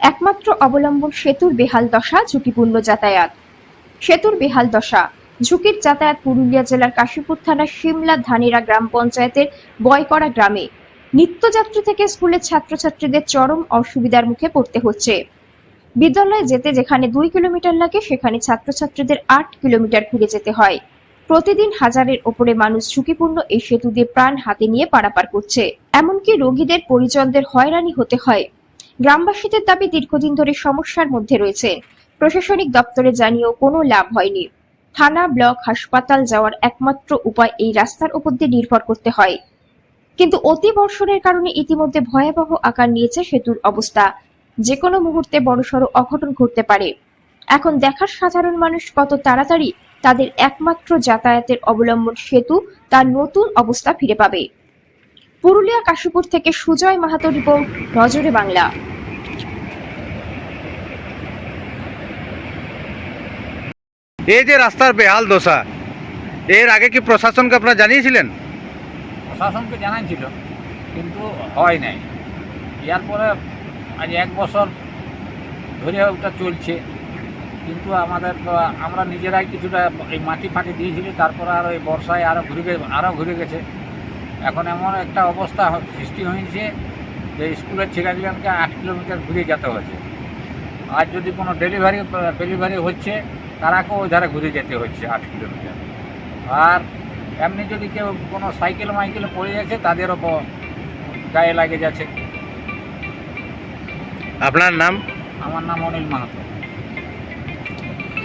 একমাত্র অবলম্বন সেতুর বেহাল দশা, ঝুঁকিপূর্ণ যাতায়াত। সেতুর বেহাল দশা, ঝুঁকির যাতায়াত পুরুলিয়া জেলার কাশীপুর থানার সিমলা ধানেরা গ্রাম পঞ্চায়েতের বয়কড়া গ্রামে। নিত্যযাত্রী থেকে স্কুলের ছাত্রছাত্রীদের চরম অসুবিধার মুখে পড়তে হচ্ছে। বিদ্যালয়ে যেতে যেখানে দুই কিলোমিটার লাগে, সেখানে ছাত্রছাত্রীদের আট কিলোমিটার ঘুরে যেতে হয়। প্রতিদিন হাজারের ওপরে মানুষ ঝুঁকিপূর্ণ এই সেতু দিয়ে প্রাণ হাতে নিয়ে পারাপার করছে। এমনকি রোগীদের পরিজনদের হয়রানি হতে হয়। গ্রামবাসীদের দাবি দীর্ঘদিন ধরে সমস্যার মধ্যে রয়েছে। প্রশাসনিক দপ্তরে জানিয়েও কোনো লাভ হয়নি। থানা, ব্লক, হাসপাতাল যাওয়ার একমাত্র উপায় এই রাস্তার উপর দিয়ে নির্ভর করতে হয়। কিন্তু অতি বর্ষণের কারণে ইতিমধ্যে ভয়াবহ আকার নিয়েছে সেতুর অবস্থা। যে কোনো মুহূর্তে বড়সড় অঘটন ঘটতে পারে। এখন দেখার সাধারণ মানুষ কত তাড়াতাড়ি তাদের একমাত্র যাতায়াতের অবলম্বন সেতু তার নতুন অবস্থা ফিরে পাবে। পুরুলিয়া, কাশীপুর থেকে সুজয় মাহাতো রিপোর্ট, নজরে বাংলা। এই যে রাস্তার বেহাল দশা, এর আগে কি প্রশাসনকে আপনারা জানিয়েছিলেন? প্রশাসনকে জানাইছিল, কিন্তু হয় নাই। ইয়ার পরে আজ এক বছর ধরে ওটা চলছে, কিন্তু আমাদের আমরা নিজেরাই কিছুটা এই মাটি ফাটি দিয়েছিলি, তারপরে আর ওই বর্ষায় আরও ঘুরে আরও ঘুরে গেছে। এখন এমন একটা অবস্থা সৃষ্টি হয়েছে যে স্কুলের ছেলেগুলোকে আট কিলোমিটার ঘুরে যেতে হয়েছে। আর যদি কোনো ডেলিভারি ডেলিভারি হচ্ছে তারাকেও ওই ধারে ঘুরে যেতে হচ্ছে আট কিলোমিটার। আর এমনি যদি কেউ কোনো সাইকেল মাইকেল পড়ে যাচ্ছে তাদের ওপর গায়ে লাগে যাচ্ছে। আপনার নাম? আমার নাম অনিল মাহাতো।